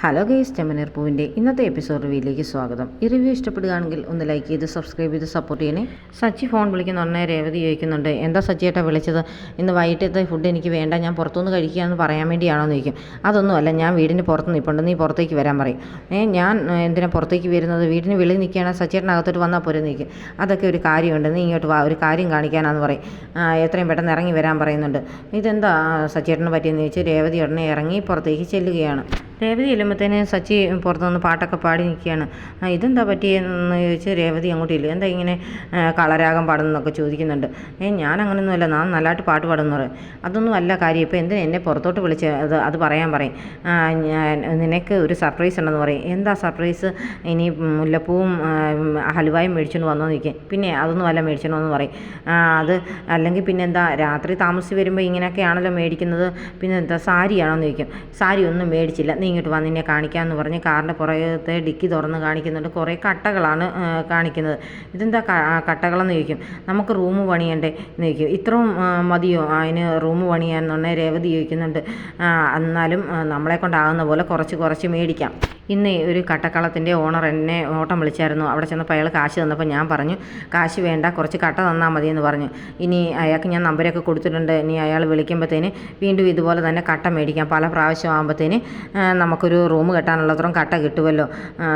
Hello guys ചെമ്മനീർ പൂവിന്റെ ഇന്നത്തെ episode റിവ്യൂയിലേക്ക് സ്വാഗതം. ഈ റിവ്യൂ ഇഷ്ടപ്പെടുകയാണെങ്കിൽ ഒന്ന് ലൈക്ക് ചെയ്ത് സബ്സ്ക്രൈബ് ചെയ്ത് സപ്പോർട്ട് ചെയ്യണേ. സച്ചി ഫോൺ വിളിക്കുന്ന ഉടനെ രേവതി ചോദിക്കുന്നുണ്ട് എന്താ സച്ചിയേട്ടാ വിളിച്ചത്? ഇന്ന് വൈകിട്ടത്തെ ഫുഡ് എനിക്ക് വേണ്ട ഞാൻ പുറത്തുനിന്ന് കഴിക്കുകയെന്ന് പറയാൻ വേണ്ടിയാണോ എന്ന് ചോദിക്കും. അതൊന്നുമല്ല ഞാൻ വീടിന് പുറത്ത് നിൽപ്പുണ്ട് നീ പുറത്തേക്ക് വരാൻ പറയും. ഏ ഞാൻ എന്തിനാ പുറത്തേക്ക് വരുന്നത്? വീടിന് വിളി നിൽക്കുകയാണ് സച്ചിയേട്ടനകത്തോട്ട് വന്നാൽ പോരെ നിൽക്കും അതൊക്കെ ഒരു കാര്യമുണ്ട് നീ ഇങ്ങോട്ട് വാ ഒരു കാര്യം കാണിക്കാനാന്ന് പറയും. എത്രയും പെട്ടെന്ന് ഇറങ്ങി വരാൻ പറയുന്നുണ്ട്. ഇതെന്താ സച്ചിയേട്ടന് പറ്റിയെന്ന് ചോദിച്ച് രേവതി ഉടനെ ഇറങ്ങി പുറത്തേക്ക് ചെല്ലുകയാണ്. രേവതി ചെല്ലുമ്പോഴത്തേന് സച്ചി പുറത്തുനിന്ന് പാട്ടൊക്കെ പാടി നിൽക്കുകയാണ്. ഇതെന്താ പറ്റിയെന്ന് ചോദിച്ച് രേവതി അങ്ങോട്ട് ഇല്ല എന്താ ഇങ്ങനെ കളരാകം കളരാഗം പാടുന്നൊക്കെ ചോദിക്കുന്നുണ്ട്. ഏ ഞാൻ അങ്ങനെയൊന്നുമല്ല ഞാൻ നല്ലതായിട്ട് പാട്ട് പാടുന്നു പറയും. അതൊന്നും അല്ല കാര്യം. ഇപ്പോൾ എന്തിനാ എന്നെ പുറത്തോട്ട് വിളിച്ച് അത് അത് പറയാൻ പറയും? ഞാൻ നിനക്ക് ഒരു സർപ്രൈസ് ഉണ്ടെന്ന് പറയും. എന്താ സർപ്രൈസ് ഇനി മുല്ലപ്പൂവും ഹലുവായും മേടിച്ചുകൊണ്ട് വന്നോ നിൽക്കും പിന്നെ അതൊന്നും അല്ല മേടിച്ചണമെന്ന് പറയും. അത് അല്ലെങ്കിൽ പിന്നെ എന്താ രാത്രി താമസിച്ച് വരുമ്പോൾ ഇങ്ങനെയൊക്കെയാണല്ലോ മേടിക്കുന്നത്. പിന്നെ എന്താ സാരിയാണോ എന്ന് ചോദിക്കും. സാരി ഒന്നും മേടിച്ചില്ല. നീ ഇങ്ങോട്ട് വന്നിനെ നിന്നെ കാണിക്കാമെന്ന് പറഞ്ഞ് കാറിന്റെ പുറകത്തെ ഡിക്കി തുറന്ന് കാണിക്കുന്നുണ്ട്. കുറേ കട്ടകളാണ് കാണിക്കുന്നത്. ഇതെന്താ കട്ടകളെന്ന് ചോദിക്കും. നമുക്ക് റൂം പണിയണ്ടേ? എന്ന് ചോദിക്കും. ഇത്രയും മതിയോ? അതിന് റൂം പണിയാന്നുണ്ടെ രേവതി ചോദിക്കുന്നുണ്ട്. എന്നാലും നമ്മളെ കൊണ്ടാകുന്ന പോലെ കുറച്ച് കുറച്ച് മേടിക്കാം. ഇന്ന് ഒരു കട്ടക്കളത്തിന്റെ ഓണർ എന്നെ ഓട്ടം വിളിച്ചായിരുന്നു. അവിടെ ചെന്നപ്പോൾ അയാൾ കാശ് തന്നപ്പോൾ ഞാൻ പറഞ്ഞു കാശ് വേണ്ട കുറച്ച് കട്ട തന്നാൽ മതി എന്ന് പറഞ്ഞു. ഇനി അയാൾക്ക് ഞാൻ നമ്പരൊക്കെ കൊടുത്തിട്ടുണ്ട്. ഇനി അയാൾ വിളിക്കുമ്പോഴത്തേന് വീണ്ടും ഇതുപോലെ തന്നെ കട്ട മേടിക്കാം. പല പ്രാവശ്യം ആകുമ്പോഴത്തേന് നമുക്കൊരു റൂം കെട്ടാനുള്ളത്രയും കട്ട കിട്ടുമല്ലോ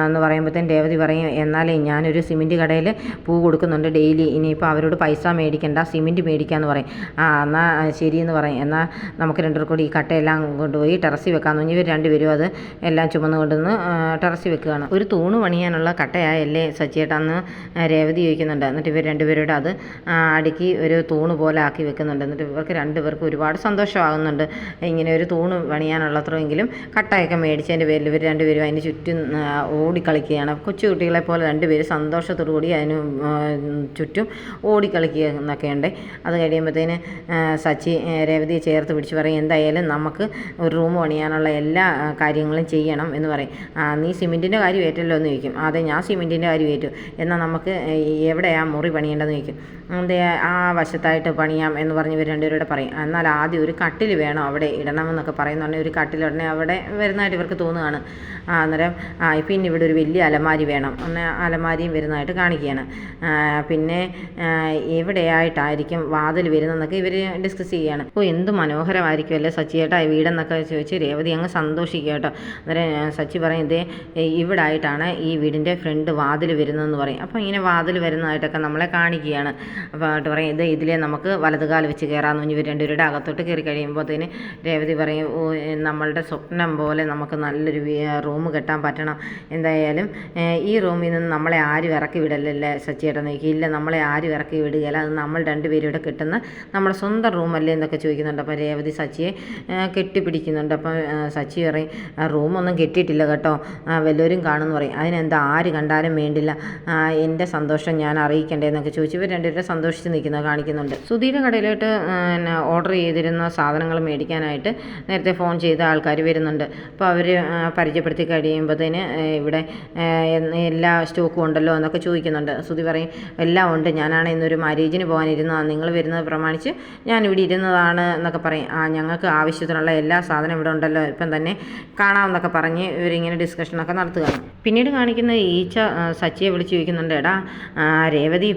എന്ന് പറയുമ്പോഴത്തേന് രേവതി പറയും എന്നാലേ ഞാനൊരു സിമെന്റ് കടയിൽ പൂ കൊടുക്കുന്നുണ്ട് ഡെയിലി ഇനിയിപ്പോൾ അവരോട് പൈസ മേടിക്കണ്ട സിമെന്റ് മേടിക്കാമെന്ന് പറയും. ആ എന്നാൽ ശരിയെന്ന് പറയും. എന്നാൽ നമുക്ക് രണ്ടു കൂടി ഈ കട്ടയെല്ലാം കൊണ്ടുപോയി ടെറസിൽ വെക്കാമെന്ന് പറഞ്ഞ്. ഇവർ രണ്ടുപേരും അത് എല്ലാം ചുമന്ന് കൊണ്ടുവന്ന് ടെറസിൽ വെക്കുകയാണ്. ഒരു തൂണ് പണിയാനുള്ള കട്ടയായല്ലേ സച്ചിയേട്ടാന്ന് രേവതി ചോദിക്കുന്നുണ്ട്. എന്നിട്ട് ഇവർ രണ്ടുപേരുടെ അത് അടുക്കി ഒരു തൂണ് പോലെ ആക്കി വെക്കുന്നുണ്ട്. എന്നിട്ട് ഇവർക്ക് രണ്ടുപേർക്കും ഒരുപാട് സന്തോഷമാകുന്നുണ്ട്. ഇങ്ങനെ ഒരു തൂണ് പണിയാനുള്ളത്രയെങ്കിലും കട്ടയൊക്കെ മേടിച്ചതിന്റെ പേരിൽ ഇവർ രണ്ടുപേരും അതിന് ചുറ്റും ഓടിക്കളിക്കുകയാണ്. കൊച്ചു കുട്ടികളെ പോലെ രണ്ടുപേരും സന്തോഷത്തോടു കൂടി അതിന് ചുറ്റും ഓടിക്കളിക്കുക എന്നൊക്കെയുണ്ട് അത് കഴിയുമ്പോഴത്തേന് സച്ചി രേവതി രേവതിയെ ചേർത്ത് പിടിച്ച് പറയും എന്തായാലും നമുക്ക് ഒരു റൂം പണിയാനുള്ള എല്ലാ കാര്യങ്ങളും ചെയ്യണം എന്ന് പറയും. നീ സിമെന്റിന്റെ കാര്യം ഏറ്റല്ലോ എന്ന് ചോദിക്കും. അതെ ഞാൻ സിമെന്റിന്റെ കാര്യം ഏറ്റു. എന്നാൽ നമുക്ക് എവിടെയാ മുറി പണിയേണ്ടതെന്ന് ചോദിക്കും. എന്തേ ആ വശത്തായിട്ട് പണിയാം എന്ന് പറഞ്ഞ് ഇവർ രണ്ടുപേരോട് പറയും. എന്നാൽ ആദ്യം ഒരു കട്ടിൽ വേണം അവിടെ ഇടണമെന്നൊക്കെ പറയുന്നുണ്ടെങ്കിൽ ഒരു കട്ടിലുടനെ അവിടെ അവിടെ വരുന്നതായിട്ട് ഇവർക്ക് തോന്നുകയാണ്. ആ അന്നേരം ആ പിന്നെ ഇവിടെ ഒരു വലിയ അലമാരി വേണം. ഒന്ന് അലമാരിയും വരുന്നതായിട്ട് കാണിക്കുകയാണ്. പിന്നെ എവിടെയായിട്ടായിരിക്കും വാതിൽ വരുന്നതെന്നൊക്കെ ഇവർ ഡിസ്കസ് ചെയ്യുകയാണ്. ഓ എന്ത് മനോഹരമായിരിക്കും അല്ലേ സച്ചിയേട്ടാ വീടെന്നൊക്കെ ചോദിച്ച് രേവതി അങ്ങ് സന്തോഷിക്കുക കേട്ടോ. അന്നേരം സച്ചി പറയും ഇതേ ഇവിടെ ആയിട്ടാണ് ഈ വീടിന്റെ ഫ്രണ്ട് വാതിൽ വരുന്നതെന്ന് പറയും. അപ്പോൾ ഇങ്ങനെ വാതിൽ വരുന്നതായിട്ടൊക്കെ നമ്മളെ കാണിക്കുകയാണ്. അപ്പോൾ ആയിട്ട് പറയും ഇത് ഇതിലേ നമുക്ക് വലതുകാൽ വെച്ച് കയറാമെന്ന് ഇവർ രണ്ടുപേരുടെ അകത്തോട്ട് കയറി കഴിയുമ്പോഴത്തേന് രേവതി പറയും ഓ നമ്മളുടെ സ്വപ്നം പോലെ നമുക്ക് നല്ലൊരു റൂം കെട്ടാൻ പറ്റണം. എന്തായാലും ഈ റൂമിൽ നിന്ന് നമ്മളെ ആരും ഇറക്കി വിടലല്ലേ സച്ചിയേട്ടൻ നോക്കി ഇല്ല നമ്മളെ ആരും ഇറക്കി വിടുകയില്ല അത് നമ്മൾ രണ്ടുപേരും ഇവിടെ കിട്ടുന്ന നമ്മുടെ സ്വന്തം റൂമല്ലേ എന്നൊക്കെ ചോദിക്കുന്നുണ്ട്. അപ്പോൾ രേവതി സച്ചിയെ കെട്ടിപ്പിടിക്കുന്നുണ്ട്. അപ്പം സച്ചി പറയും "ആ, റൂമൊന്നും കെട്ടിയിട്ടില്ല കേട്ടോ. വല്ലവരും കാണുമെന്ന് പറയും. അതിനെന്താ ആര് കണ്ടാലും വേണ്ടില്ല. എന്റെ സന്തോഷം ഞാൻ അറിയിക്കണ്ടേ എന്നൊക്കെ ചോദിച്ചു ഇവർ രണ്ടുപേരും സന്തോഷിച്ച് നിൽക്കുന്നത് കാണിക്കുന്നുണ്ട്. സുധീയുടെ കടയിലോട്ട് ഓർഡർ ചെയ്തിരുന്ന സാധനങ്ങൾ മേടിക്കാനായിട്ട് നേരത്തെ ഫോൺ ചെയ്ത ആൾക്കാർ വരുന്നുണ്ട്. അപ്പോൾ അവർ പരിചയപ്പെടുത്തി കഴിയുമ്പോഴത്തേന് ഇവിടെ എല്ലാ സ്റ്റോക്കും ഉണ്ടല്ലോ എന്നൊക്കെ ചോദിക്കുന്നുണ്ട്. സുതി പറയും എല്ലാം ഉണ്ട്. ഞാനാണ് ഇന്നൊരു മാരേജിന് പോകാനിരുന്നതാണ് നിങ്ങൾ വരുന്നത് പ്രമാണിച്ച് ഞാൻ ഇവിടെ ഇരുന്നതാണ് എന്നൊക്കെ പറയും. ആ ഞങ്ങൾക്ക് ആവശ്യത്തിനുള്ള എല്ലാ സാധനം ഇവിടെ ഉണ്ടല്ലോ. ഇപ്പം തന്നെ കാണാമെന്നൊക്കെ പറഞ്ഞ് ഇവരിങ്ങനെ ഡിസ്കഷനൊക്കെ നടത്തുകയാണ്. പിന്നീട് കാണിക്കുന്ന ഈച്ച സച്ചിയെ വിളിച്ച് ചോദിക്കുന്നുണ്ട് എടാ രേവതി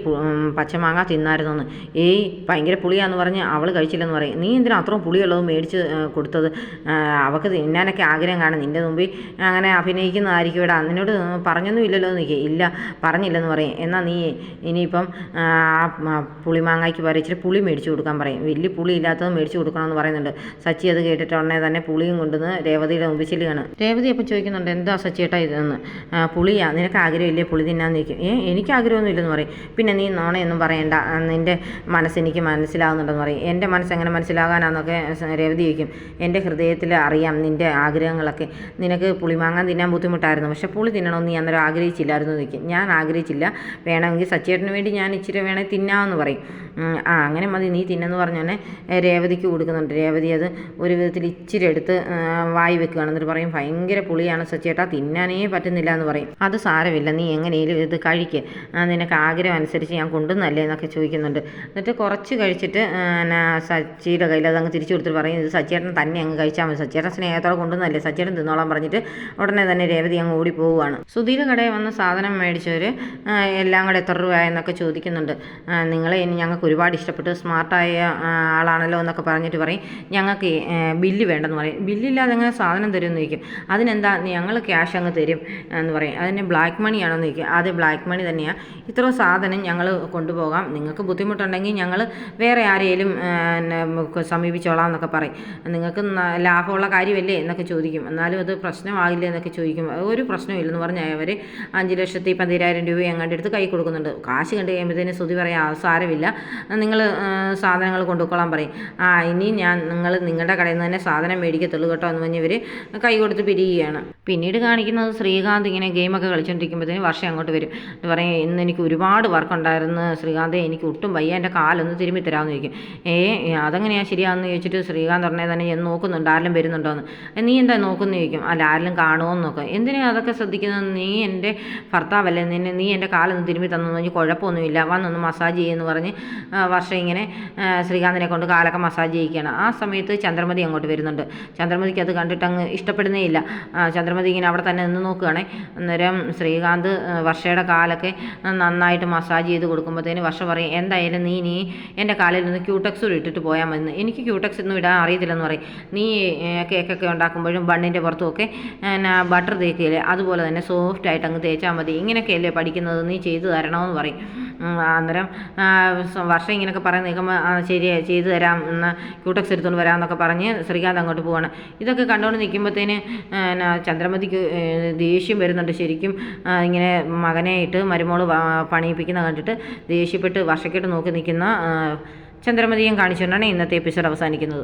പച്ചമാങ്ങ തിന്നായിരുന്നെന്ന്. ഏയ് ഭയങ്കര പുളിയാന്ന് പറഞ്ഞ് അവൾ കഴിച്ചില്ലെന്ന് പറയും. നീ എന്തിനാ അത്രയും പുളിയുള്ളത് മേടിച്ച് കൊടുത്തത്? അവൾക്ക് തിന്നാനൊക്കെ ആഗ്രഹം കാണും. നിന്റെ മുമ്പിൽ അങ്ങനെ അഭിനയിക്കുന്നതായിരിക്കും ഇവിടെ. അതിനോട് പറഞ്ഞൊന്നും ഇല്ലല്ലോ എന്ന് നിൽക്കുക ഇല്ല പറഞ്ഞില്ലെന്ന് പറയും. എന്നാൽ നീ ഇനിയിപ്പം പുളിമാങ്ങയ്ക്ക് പറയും ഇച്ചിരി പുളി മേടിച്ചു കൊടുക്കാൻ പറയും. വലിയ പുളി ഇല്ലാത്തത് മേടിച്ചു കൊടുക്കണമെന്ന് പറയുന്നുണ്ട്. സച്ചി അത് കേട്ടിട്ട് ഉടനെ തന്നെ പുളിയും കൊണ്ടുവന്ന് രേവതിയുടെ മുമ്പിൽ ചെല്ലുകയാണ്. രേവതി അപ്പം ചോദിക്കുന്നുണ്ട് എന്താ സച്ചിയേട്ടാ ഇതെന്ന്? പുളിയാ? നിനക്ക് ആഗ്രഹമില്ലേ പുളി തിന്നാന്ന് ചോദിക്കും. ഏ എനിക്ക് ആഗ്രഹമൊന്നും ഇല്ലെന്ന് പറയും. പിന്നെ നീ നോണയൊന്നും പറയണ്ട. നിന്റെ മനസ്സെനിക്ക് മനസ്സിലാവുന്നുണ്ടെന്ന് പറയും. എന്റെ മനസ്സ് എങ്ങനെ മനസ്സിലാകാനാന്നൊക്കെ രേവതി ചോദിക്കും. എന്റെ ഹൃദയത്തിൽ അറിയാം നിന്റെ ആഗ്രഹങ്ങളൊക്കെ നിനക്ക് പുളിമാങ്ങാൻ തിന്നാൻ ബുദ്ധിമുട്ടായിരുന്നു. പക്ഷേ പുളി തിന്നണമെന്ന് ഞാൻ അന്നേരം ആഗ്രഹിച്ചില്ലായിരുന്നു നിൽക്കും ഞാൻ ആഗ്രഹിച്ചില്ല. വേണമെങ്കിൽ സച്ചേട്ടന് വേണ്ടി ഞാൻ ഇച്ചിരി വേണേൽ തിന്നാമെന്ന് പറയും. ആ അങ്ങനെ മതി. നീ തിന്നെന്ന് പറഞ്ഞോന്നെ രേവതിക്ക് കൊടുക്കുന്നുണ്ട്. രേവതി അത് ഒരു വിധത്തിൽ ഇച്ചിരി എടുത്ത് വായി വെക്കുകയാണ്. എന്നിട്ട് പറയും ഭയങ്കര പുളിയാണ് സച്ചേട്ടാ തിന്നാനേ പറ്റുന്നില്ല എന്ന് പറയും. അത് സാരമില്ല. നീ എങ്ങനെയും ഇത് കഴിക്ക്. നിനക്ക് ആഗ്രഹം അനുസരിച്ച് ഞാൻ കൊണ്ടുവന്നല്ലേ എന്നൊക്കെ ചോദിക്കുന്നുണ്ട്. എന്നിട്ട് കുറച്ച് കഴിച്ചിട്ട് സച്ചിയുടെ കയ്യിൽ അതങ്ങ് തിരിച്ചു കൊടുത്തിട്ട് പറയും ഇത് സച്ചേട്ടൻ തന്നെ അങ്ങ് കഴിച്ചാൽ മതി. സച്ചേട്ടൻ സ്നേഹത്തോടെ കൊണ്ടുവന്നല്ലേ സച്ചേട്ടൻ തിന്നോളാൻ പറഞ്ഞിട്ട് ഉടനെ തന്നെ രേവതി അങ്ങ് ഓടി പോവുകയാണ് സുധീർ കടയിൽ വന്ന് സാധനം മേടിച്ചവർ എല്ലാം കൂടെ എത്ര രൂപയെന്നൊക്കെ ചോദിക്കുന്നുണ്ട്. നിങ്ങളെ ഇനി ഞങ്ങൾക്ക് ഒരുപാട് ഇഷ്ടപ്പെട്ടു. സ്മാർട്ടായ ആളാണല്ലോ എന്നൊക്കെ പറഞ്ഞിട്ട് പറയും. ഞങ്ങൾക്ക് ബില്ല് വേണ്ടെന്ന് പറയും. ബില്ലില്ലാതെ എങ്ങനെ സാധനം തരുമെന്ന് ചോദിക്കും. അതിനെന്താ ഞങ്ങൾ ക്യാഷ് അങ്ങ് തരും എന്ന് പറയും. അതിന് ബ്ലാക്ക് മണി ആണോന്ന് ചോദിക്കും. അത് ബ്ലാക്ക് മണി തന്നെയാണ് ഇത്ര സാധനം ഞങ്ങൾ കൊണ്ടുപോകാം. നിങ്ങൾക്ക് ബുദ്ധിമുട്ടുണ്ടെങ്കിൽ ഞങ്ങൾ വേറെ ആരെയും സമീപിച്ചോളാം എന്നൊക്കെ പറയും. നിങ്ങൾക്ക് ലാഭമുള്ള കാര്യമല്ലേ എന്നൊക്കെ ചോദിക്കും. എന്നാലും അത് പ്രശ്നമാകില്ല എന്നൊക്കെ ചോദിക്കും. ഒരു പ്രശ്നമില്ലെന്ന് പറഞ്ഞാൽ അവർ അഞ്ച് ലക്ഷത്തി പന്തിരായിരം രൂപ എങ്ങാണ്ട് എടുത്ത് കൈ കൊടുക്കുന്നുണ്ട്. കാശ് കണ്ട് കഴിയുമ്പോഴത്തേന് സ്തുതി പറയാം "ആ, സാരമില്ല. നിങ്ങൾ സാധനങ്ങൾ കൊണ്ടുപോയിക്കോളാൻ പറയും. ആ ഇനി ഞാൻ നിങ്ങൾ നിങ്ങളുടെ കടയിൽ നിന്ന് തന്നെ സാധനം മേടിക്കത്തുള്ളൂ കേട്ടോ എന്ന് പറഞ്ഞ് ഇവർ കൈ കൊടുത്ത് പിരിയുകയാണ്. പിന്നീട് കാണിക്കുന്നത് ശ്രീകാന്ത് ഇങ്ങനെ ഗെയിമൊക്കെ കളിച്ചുകൊണ്ടിരിക്കുമ്പോഴത്തേന് വർഷം അങ്ങോട്ട് വരും. പറയും ഇന്ന് എനിക്ക് ഒരുപാട് വർക്കുണ്ടായിരുന്നു ശ്രീകാന്തെ എനിക്ക് ഒട്ടും വയ്യ എന്റെ കാലൊന്ന് തിരുമ്മി തരാമെന്ന് ചോദിക്കും. ഏ അതെങ്ങനെയാണ് ശരിയാണെന്ന് ചോദിച്ചിട്ട് ശ്രീകാന്ത് ഉടനെ തന്നെ നോക്കുന്നുണ്ട് ആരെങ്കിലും വരുന്നുണ്ടോ എന്ന് നീ എന്താ നോക്കുന്നു ചോദിക്കും അല്ല ആരെങ്കിലും കാണുമോ എന്ന് നോക്കാം എന്തിനാ അതൊക്കെ ശ്രദ്ധിക്കുന്നത്? നീ എന്റെ ഭർത്താവല്ലേ? നിന്നെ നീ എന്റെ കാലൊന്ന് തിരുമ്പി തന്നു പറഞ്ഞ് കുഴപ്പമൊന്നുമില്ല. വന്നൊന്ന് മസാജ് ചെയ്യുമെന്ന് പറഞ്ഞ് വർഷം ഇങ്ങനെ ശ്രീകാന്തിനെ കൊണ്ട് കാലൊക്കെ മസാജ് ചെയ്യിക്കുകയാണ്. ആ സമയത്ത് ചന്ദ്രമതി അങ്ങോട്ട് വരുന്നുണ്ട്. ചന്ദ്രമതിക്ക് അത് കണ്ടിട്ട് അങ്ങ് ഇഷ്ടപ്പെടുന്നേ ഇല്ല ചന്ദ്രമതി ഇങ്ങനെ അവിടെ തന്നെ നിന്ന് നോക്കുകയാണേ. അന്നേരം ശ്രീകാന്ത് വർഷയുടെ കാലൊക്കെ നന്നായിട്ട് മസാജ് ചെയ്ത് കൊടുക്കുമ്പോഴത്തേന് വർഷ പറയും എന്തായാലും നീ നീ എന്റെ കാലിൽ നിന്ന് ക്യൂടെക്സ് കൂടി ഇട്ടിട്ട് പോയാൽ മതി എനിക്ക് ക്യൂടെക്സ് ഒന്നും ഇടാൻ അറിയത്തില്ലെന്ന് പറയും. നീ കേക്കൊക്കെ ഉണ്ടാക്കുമ്പോഴും ബണ്ണിന്റെ പുറത്തുമൊക്കെ ബട്ടർ തേക്കില്ലേ അതുപോലെ തന്നെ സോഫ്റ്റ് ആയിട്ട് അങ്ങ് തേച്ചാൽ മതി. ഇങ്ങനെയൊക്കെയല്ലേ പഠിക്കുന്നത്? നീ ചെയ്തു തരണമെന്ന് പറയും. അന്നേരം വർഷം ഇങ്ങനെയൊക്കെ പറയുന്ന നിൽക്കുമ്പോൾ ശരി ചെയ്തു തരാം എന്ന് ക്യൂടെക്സ് എടുത്തുകൊണ്ട് വരാമെന്നൊക്കെ പറഞ്ഞ് ശ്രീകാന്ത് അങ്ങോട്ട് പോവാണ്. ഇതൊക്കെ കണ്ടുകൊണ്ട് നിൽക്കുമ്പോഴത്തേന് എന്നാ ചന്ദ്രമതിക്ക് ദേഷ്യം വരുന്നുണ്ട് ശരിക്കും. ഇങ്ങനെ മകനെ ഇട്ട് മരുമോൾ പണിയിപ്പിക്കുന്ന കണ്ടിട്ട് ദേഷ്യപ്പെട്ട് വർഷക്കെട്ട് നോക്കി നിൽക്കുന്ന ചന്ദ്രമതിയും കാണിച്ചുകൊണ്ടാണ് ഇന്നത്തെ എപ്പിസോഡ് അവസാനിക്കുന്നത്.